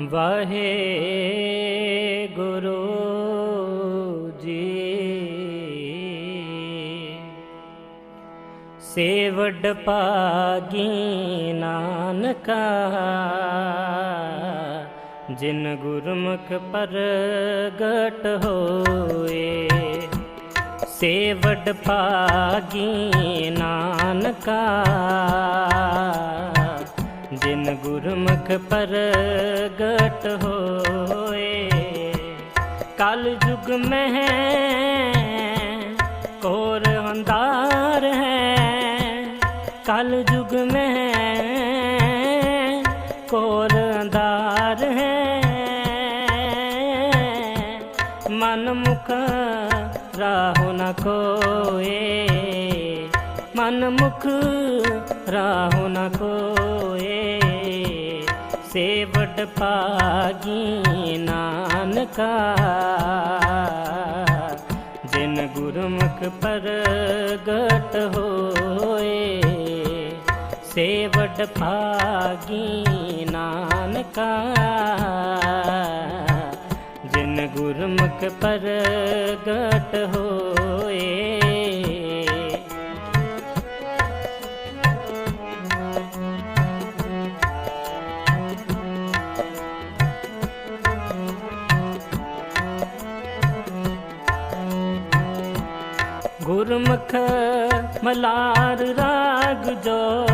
Waheguru ji. Saved ਪਾਗੀ ਨਾਨਕਾ ਜਿਨ ਗੁਰਮੁਖ ਪਰਗਟ ਹੋਏ। ਸੇਵਡ ਪਾਗੀ ਨਾਨਕਾ ਜਿਨ ਗੁਰਮੁਖ ਪਰਗਟ ਹੋਏ, ਕਲ ਯੁਗ ਮਹਿ ਕੋਰ ਅੰਧਾਰ ਹੈ। ਕਲ ਯੁਗ ਮਹਿ ਕੋਰ ਅੰਧਾਰ ਹੈ। ਮਨ ਮੁਖ ਰਾਹੁ ਨ ਕੋਏ, ਮਨ ਮੁਖ ਰਾਹੁ ਨ ਕੋਏ ਸੇਵਡ ਪਾਗੀ ਨਾਨਕਾ। ਜਿਨ ਗੁਰਮੁਖ ਪਰਗਟ ਹੋਏ ਸੇਵਡ ਭਾਗੀ ਨਾਨਕਾ। ਜਿਨ ਗੁਰਮੁਖ ਪਰਗਟ ਹੋਏ ਗੁਰਮੁਖ ਮਲਾਰ ਰਾਗ ਜੋ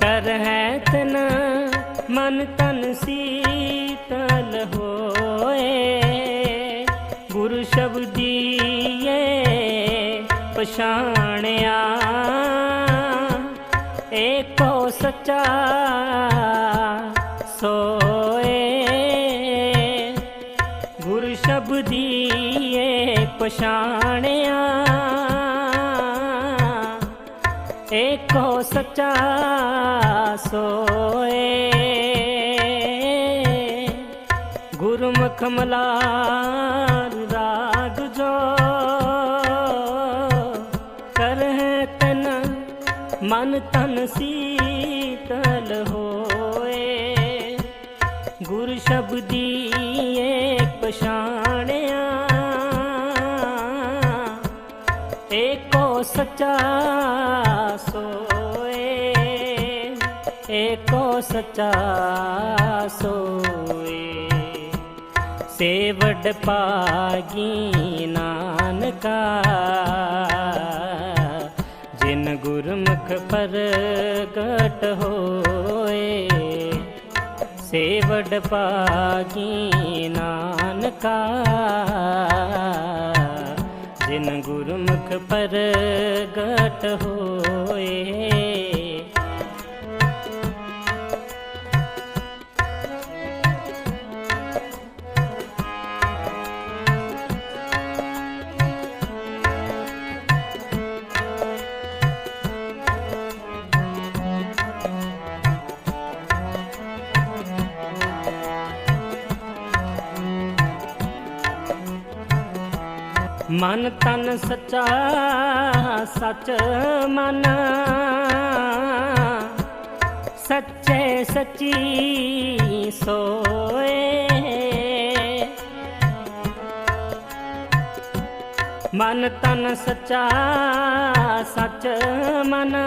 ਕਰ ਹੈ ਤਨ ਮਨ ਤਨ ਸੀਤਲ ਹੋਏ। ਗੁਰ ਸ਼ਬਦੀਏ ਪਛਾਣਿਆ। ਏਕੋ ਸੱਚਾ ਸੋਏ। ਗੁਰ ਸ਼ਬਦੀਏ ਪਛਾਣਿਆ। ਏਕੋ ਸੱਚਾ ਸੋਏ। ਗੁਰਮੁਖ ਮਲਾਰ ਰਾਗ ਜੋ ਕਰ ਹੈ ਤਨ, ਮਨ ਤਨ ਸੀਤਲ ਹੋਏ। ਗੁਰ ਸ਼ਬਦੀ ਏਕ ਪਛਾਣਿਆ। ਏਕੋ ਸੱਚਾ ਸੋਏ, ਏਕੋ ਸੱਚਾ ਸੋਏ। ਸੇਵਡ ਪਾਗੀ ਨਾਨਕਾ, ਜਿਨ ਗੁਰਮੁਖ ਪਰਗਟ ਹੋਏ। ਸੇਵਡ ਪਾਗੀ ਨਾਨਕਾ ਜਿਨ ਗੁਰਮੁਖ ਪਰਗਟ ਹੋਏ। ਮਨ ਤਨ ਸੱਚਾ, ਸੱਚ ਮਨ। ਸੱਚੇ ਸੱਚੀ ਸੋਏ। ਮਨ ਤਨ ਸੱਚਾ, ਸੱਚ ਮਨ।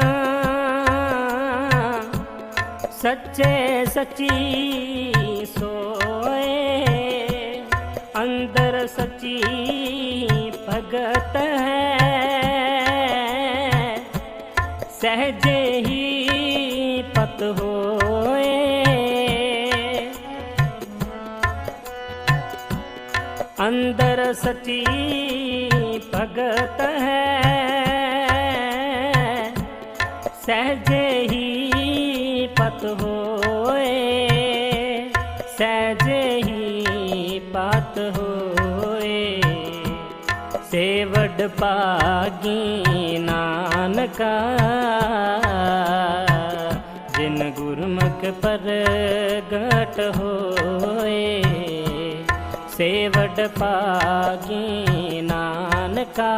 ਸੱਚੇ ਸੱਚੀ ਸੋਏ। ਅੰਦਰ ਸੱਚੀ ਭਗਤ ਹੈ ਸਹਜੇ ਹੀ ਪਤ ਹੋਏ ਅੰਦਰ ਸਚੀ ਭਗਤ ਹੈ ਸਹਜੇ ਹੀ ਪਤ ਹੋਏ ਸਹਜੇ ਹੀ ਪਤ ਹੋਏ ਸੇਵਡ ਪਾਗੀ ਨਾਨਕਾ, ਜਿਨ ਗੁਰਮੁਖ ਪਰਗਟ ਹੋਏ, ਸੇਵਡ ਪਾਗੀ ਨਾਨਕਾ,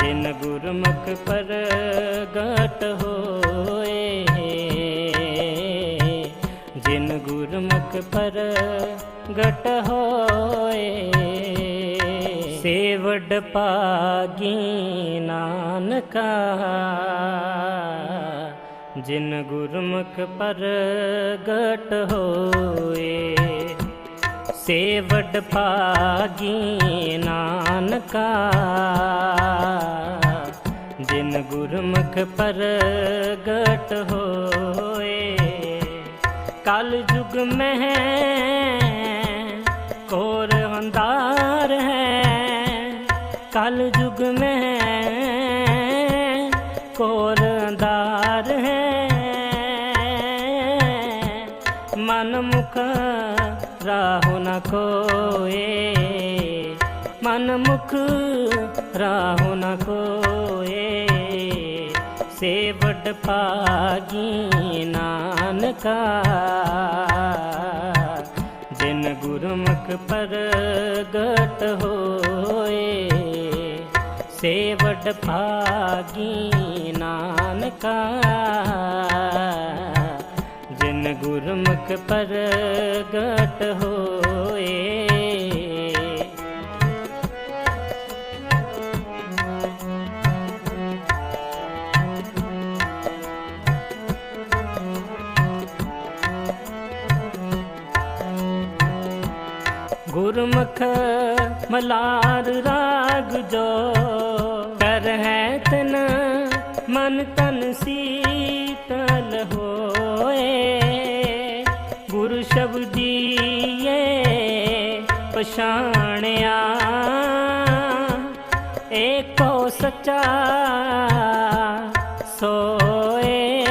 ਜਿਨ ਗੁਰਮੁਖ ਪਰਗਟ ਹੋਏ, ਜਿਨ ਗੁਰਮੁਖ ਪਰ ਗਟ ਹੋਏ। ਸੇਵਡ ਪਾਗੀ ਨਾਨਕਾ, ਜਿਨ ਗੁਰਮੁਖ ਪਰ ਗਟ ਹੋਏ। ਸੇਵਡ ਪਾਗੀ ਨਾਨਕਾ, ਜਿਨ ਗੁਰਮੁਖ ਪ੍ਰਗਟ ਹੋਏ। ਕਲ ਯੁਗ ਮਹਿ ਕੋਰ ਅੰਧਾਰ ਹੈ ਕਲ ਯੁਗ ਮਹਿ ਕੋਰ ਅੰਧਾਰ ਹੈ। ਮਨ ਮੁਖ ਰਾਹੁ ਨ ਕੋਏ। ਮਨ ਮੁਖ ਰਾਹੁ ਨ ਕੋਏ। ਸੇਵਡ ਪਾਗੀ ਨਾਨਕਾ। ਜਿਨ ਗੁਰਮੁਖ ਪ੍ਰਗਟ ਹੋਏ। ਸੇਵਡ ਭਾਗੀ ਨਾਨਕਾ ਜਿਨ ਗੁਰਮੁਖ ਪ੍ਰਗਟ ਹੋ ਗੁਰਮੁਖ ਮਲਾਰ ਰਾਗ ਜੋ ਕਰ ਹੈ ਤਨ ਮਨ ਤਨ ਸੀਤਲ ਹੋਏ। ਗੁਰ ਸ਼ਬਦੀਏ ਪਛਾਣਿਆ। ਏਕੋ ਸੱਚਾ ਸੋਏ।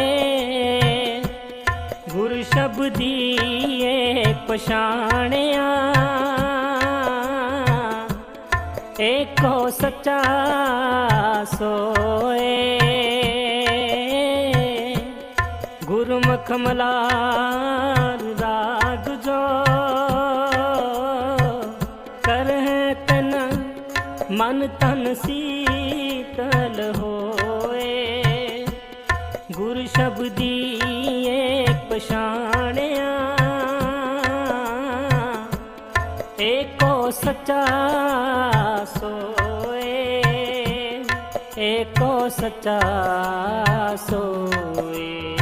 ਗੁਰ ਸ਼ਬਦੀਏ ਪਛਾਣਿਆ। ਏਕੋ ਸੱਚਾ ਸੋਏ। ਗੁਰਮੁਖ ਮਲਾਰ ਰਾਗ ਜੋ ਕਰਹਿ ਤਨ, ਮਨ ਤਨ ਸੀਤਲ ਹੋਏ। ਗੁਰ ਸ਼ਬਦੀ ਏਕ ਪਛਾਣਿਆ। ਏਕੋ ਸੱਚਾ ਸੋਏ ਏਕੋ ਸੱਚਾ ਸੋਏ।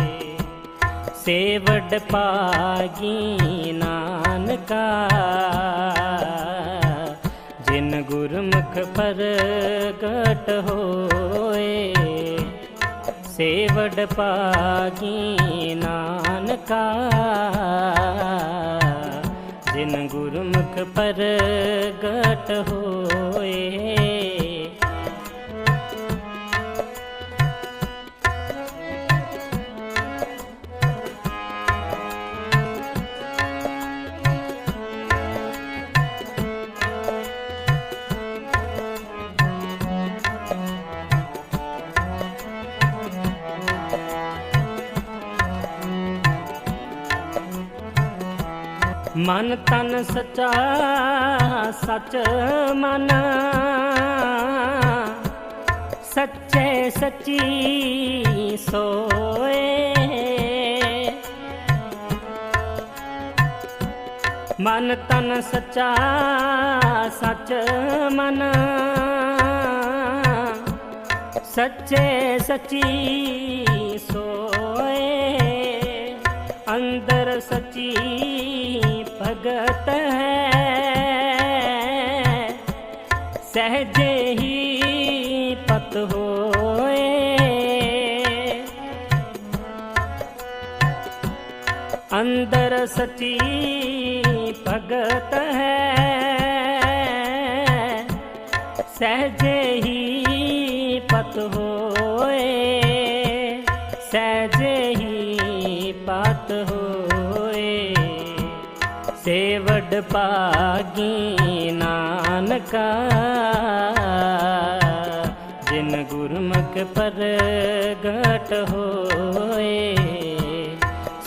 ਸੇਵਡ ਪਾਗੀ ਨਾਨਕਾ ਜਿਨ ਗੁਰਮੁਖ ਪ੍ਰਗਟ ਹੋਏ। ਸੇਵਡ ਪਾਗੀ ਨਾਨਕਾ ਜਿਨ ਗੁਰਮੁਖ ਪ੍ਰਗਟ ਹੋਏ। ਮਨ ਤਨ ਸਚਾ ਸਚ ਮਨ। ਸੱਚੇ ਸੱਚੀ ਸੋਏ। ਮਨ ਤਨ ਸਚਾ ਸਚ ਮਨ। ਸੱਚੇ ਸੱਚੀ ਸੋਏ। ਅੰਦਰ ਸੱਚੀ ਭਗਤ ਹੈ ਸਹਜੇ ਹੀ ਪਤ ਹੋਏ ਅੰਦਰ ਸਚੀ ਭਗਤ ਹੈ ਸਹਜੇ ਹੀ ਪਤ ਹੋ ਸੇਵਡ ਪਾਗੀ ਨਾਨਕਾ, ਜਿਨ ਗੁਰਮੁਖ ਪ੍ਰਗਟ ਹੋਏ,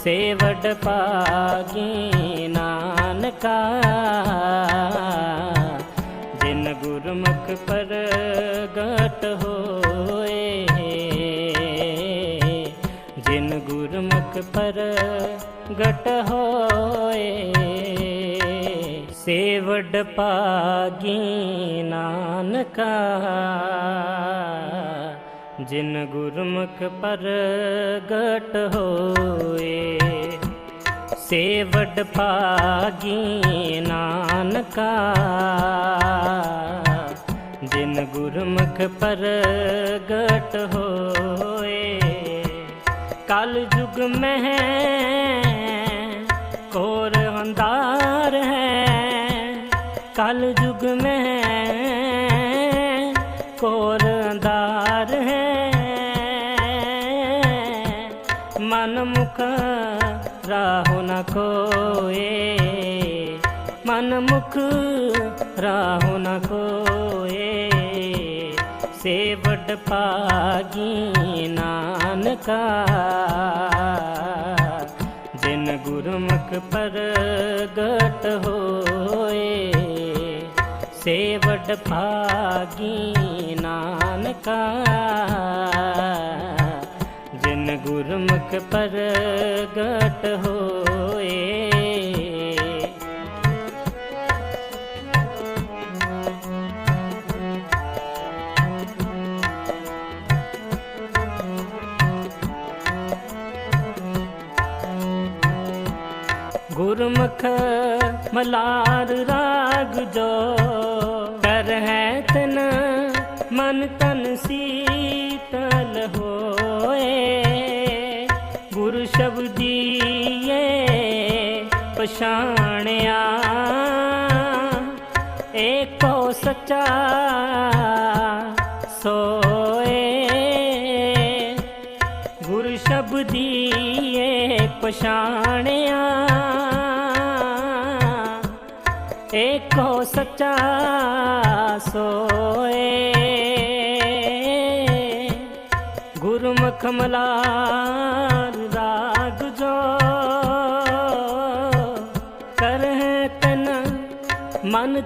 ਸੇਵਡ ਪਾਗੀ ਨਾਨਕਾ, ਜਿਨ ਗੁਰਮੁਖ ਪ੍ਰਗਟ ਹੋਏ, ਜਿਨ ਗੁਰਮੁਖ ਪਰ ਗਟ ਹੋਏ। ਸੇਵਡ ਪਾਗੀ ਨਾਨਕਾ, ਜਿਨ ਗੁਰਮੁਖ ਪ੍ਰਗਟ ਹੋਏ। ਸੇਵਡ ਪਾਗੀ ਨਾਨਕਾ, ਜਿਨ ਗੁਰਮੁਖ ਪ੍ਰਗਟ ਹੋਏ। ਕਲ ਯੁਗ ਮਹਿ ਕੋਰ ਅੰਧਾਰ ਹੈ ਕਲ ਯੁਗ ਮਹਿ ਕੋਰ ਅੰਧਾਰ ਹੈ। ਮਨ ਮੁਖ ਰਾਹੁ ਨ ਕੋਏ ਮਨ ਮੁਖ ਰਾਹੁ ਨ ਕੋਏ ਸੇਵਡ ਪਾਗੀ ਨਾਨਕਾ। ਜਿਨ ਗੁਰਮੁਖ ਪ੍ਰਗਟ ਹੋਏ। ਸੇਵਡ ਭਾਗੀ ਨਾਨਕਾ ਜਿਨ ਗੁਰਮੁਖ ਪ੍ਰਗਟ ਹੋਏ ਪਛਾਣਿਆ। ਏਕੋ ਸੱਚਾ ਸੋਏ। ਗੁਰ ਸ਼ਬਦੀਏ ਪਛਾਣਿਆ। ਏਕੋ ਸੱਚਾ ਸੋਏ। ਗੁਰਮੁਖ ਮਲਾਰ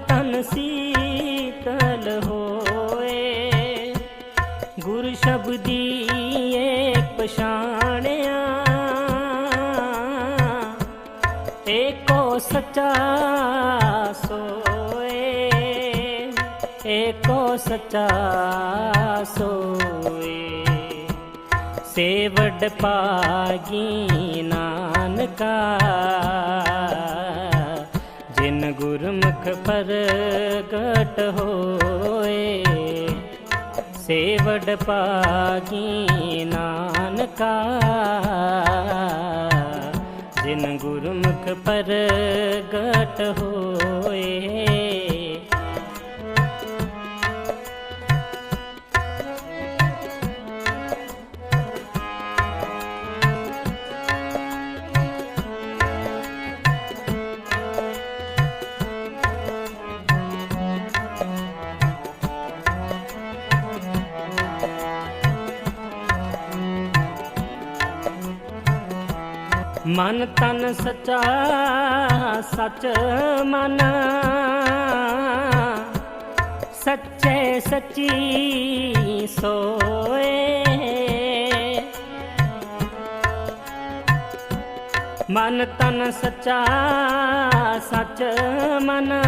ਤਨ ਸੀਤਲ ਹੋਏ। ਗੁਰ ਸ਼ਬਦੀਏ ਪਛਾਣਿਆ। ਏਕੋ ਸੱਚਾ ਸੋਏ। ਏਕੋ ਸੱਚਾ ਸੋਏ। ਸੇਵਡ ਪਾਗੀ ਨਾਨਕਾ। ਜਿਨ ਗੁਰਮੁਖ ਪ੍ਰਗਟ ਹੋਏ ਸੇਵਡ ਪਾਗੀ ਨਾਨਕਾ। ਜਿਨ ਗੁਰਮੁਖ ਪ੍ਰਗਟ ਹੋਏ ਮਨ ਤਨ ਸਚਾ, ਸਚ ਮਨ। ਸੱਚੇ ਸੱਚੀ ਸੋਏ। ਮਨ ਤਨ ਸਚਾ, ਸਚ ਮਨ।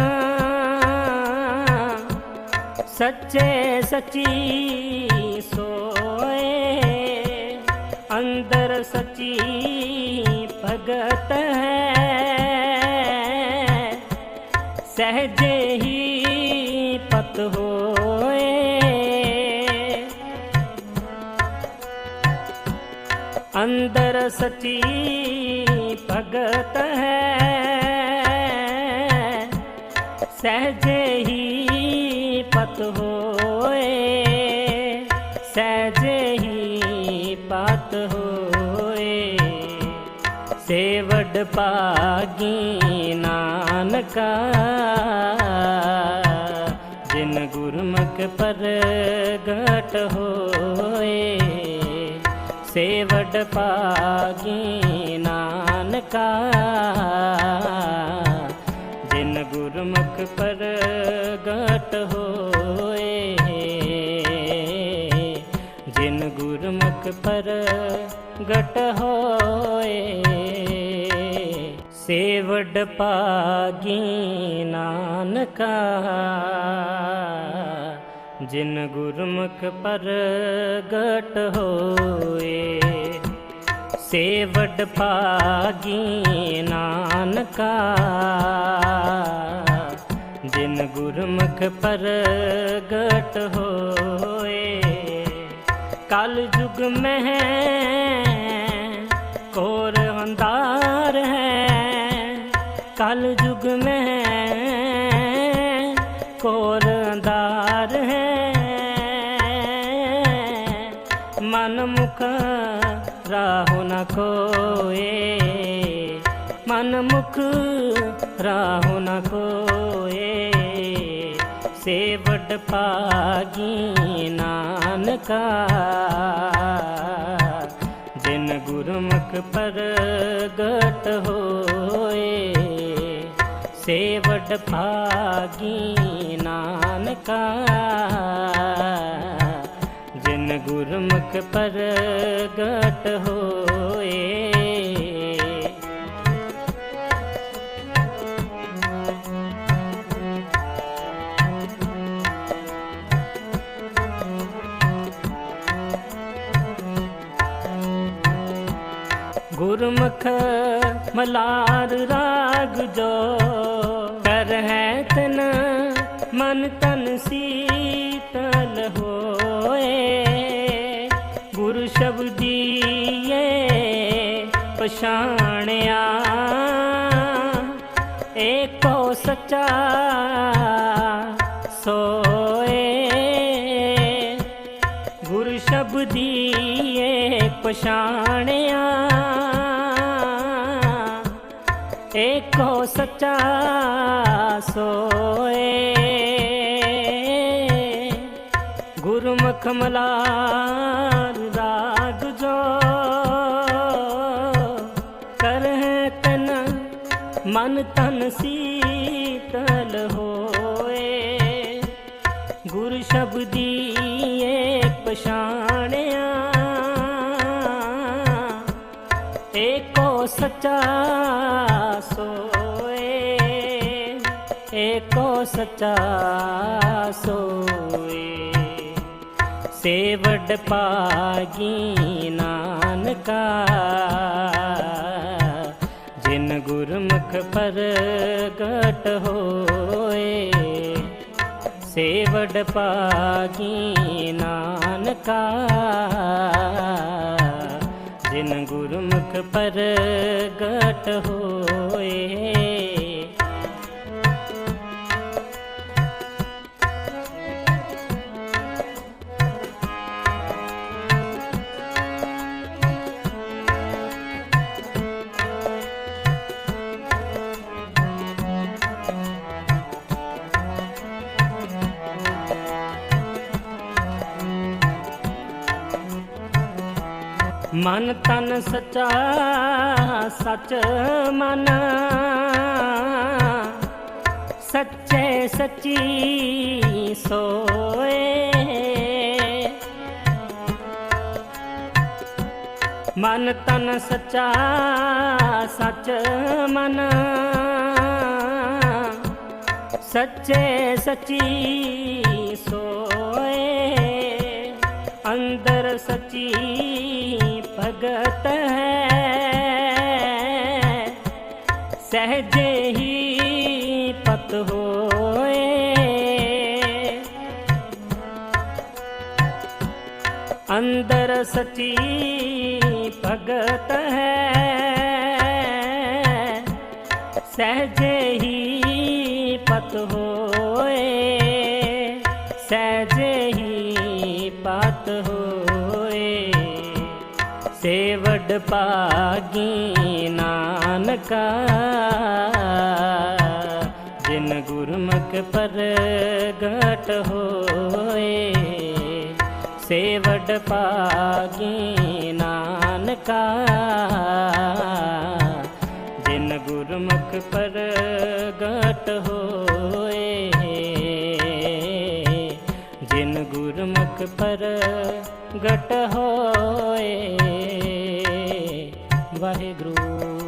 ਸੱਚੇ ਸੱਚੀ ਸੋਏ। ਅੰਦਰ ਸੱਚੀ ਭਗਤ ਹੈ। ਸਹਜੇ ਹੀ ਪਤ ਹੋਏ। ਅੰਦਰ ਸਚੀ ਭਗਤ ਹੈ। ਸਹਜੇ ਹੀ ਪਤ ਹੋਏ। ਸਹਜੇ ਹੀ ਪਤ ਹੋ ਸੇਵਡ ਪਾਗੀ ਨਾਨਕਾ, ਜਿਨ ਗੁਰਮੁਖ ਪ੍ਰਗਟ ਹੋਏ, ਸੇਵਡ ਪਾਗੀ ਨਾਨਕਾ, ਜਿਨ ਗੁਰਮੁਖ ਪ੍ਰਗਟ ਹੋਏ, ਜਿਨ ਗੁਰਮੁਖ ਪ੍ਰਗਟ ਹੋਏ। ਸੇਵਡ ਪਾਗੀ ਨਾਨਕਾ, ਜਿਨ ਗੁਰਮੁਖ ਪ੍ਰਗਟ ਹੋਏ। ਸੇਵਡ ਪਾਗੀ ਨਾਨਕਾ, ਜਿਨ ਗੁਰਮੁਖ ਪ੍ਰਗਟ ਹੋਏ। ਕਲ ਯੁਗ ਮਹਿ ਕੋਰ ਅੰਧਾਰ ਕਲ ਯੁਗ ਮਹਿ ਕੋਰ ਅੰਧਾਰ ਹੈ। ਮਨ ਮੁਖ ਰਾਹੁ ਨ ਕੋਏ ਮਨ ਮੁਖ ਰਾਹੁ ਨ ਕੋਏ ਸੇਵਡ ਪਾਗੀ ਨਾਨਕਾ। ਜਿਨ ਗੁਰਮੁਖ ਪ੍ਰਗਟ ਹੋਏ। ਸੇਵਡ ਭਾਗੀ ਨਾਨਕਾ ਜਿਨ ਗੁਰਮੁਖ ਪ੍ਰਗਟ ਹੋਏ। ਗੁਰਮੁਖ ਮਲਾਰ ਰਾਗ ਜੋ ਤਨ ਤਨ ਸੀਤਲ ਹੋਏ, ਗੁਰ ਸ਼ਬਦੀਏ ਪਛਾਣਿਆ। ਏਕੋ ਸੱਚਾ ਸੋਏ, ਗੁਰ ਸ਼ਬਦੀਏ ਪਛਾਣਿਆ। ਏਕੋ ਸੱਚਾ ਸੋਏ ਗੁਰਮੁਖ ਮਲਾਰ ਰਾਗ ਜੋ ਕਰ ਹੈ ਤਨ ਮਨ ਤਨ ਸੀਤਲ ਹੋਏ। ਗੁਰ ਸ਼ਬਦੀ ਏਕ ਪਛਾਣਿਆ। ਏਕੋ ਸੱਚਾ ਸੋਏ। ਏਕੋ ਸੱਚਾ ਸੋਏ। ਸੇਵਡ ਪਾਗੀ ਨਾਨਕਾ ਜਿਨ ਗੁਰਮੁਖ ਪ੍ਰਗਟ ਹੋਏ ਸੇਵਡ ਪਾਗੀ ਨਾਨਕਾ ਜਿਨ ਗੁਰਮੁਖ ਪ੍ਰਗਟ ਹੋਏ। ਮਨ ਤਨ ਸਚਾ ਸਚ ਮਨ। ਸੱਚੇ ਸੱਚੀ ਸੋਏ। ਮਨ ਤਨ ਸਚਾ ਸਚ ਮਨ। ਸੱਚੇ ਸੱਚੀ ਸੋਏ। ਅੰਦਰ ਸੱਚੀ ਭਗਤ ਹੈ। ਸਹਜੇ ਹੀ ਪਤ ਹੋਏ। ਅੰਦਰ ਸਚੀ ਭਗਤ ਹੈ। ਸਹਜੇ ਹੀ ਪਤ ਹੋਏ। ਸਹਜੇ ਹੀ ਪਤ ਹੋਏ। ਸੇਵਡ ਪਾਗੀ ਨਾਨਕਾ, ਜਿਨ ਗੁਰਮੁਖ ਪ੍ਰਗਟ ਹੋਏ, ਸੇਵਡ ਪਾਗੀ ਨਾਨਕਾ, ਜਿਨ ਗੁਰਮੁਖ ਪ੍ਰਗਟ ਹੋਏ, ਜਿਨ ਗੁਰਮੁਖ ਪ੍ਰਗਟ ਹੋਏ। ਵਾਹਿਗੁਰੂ।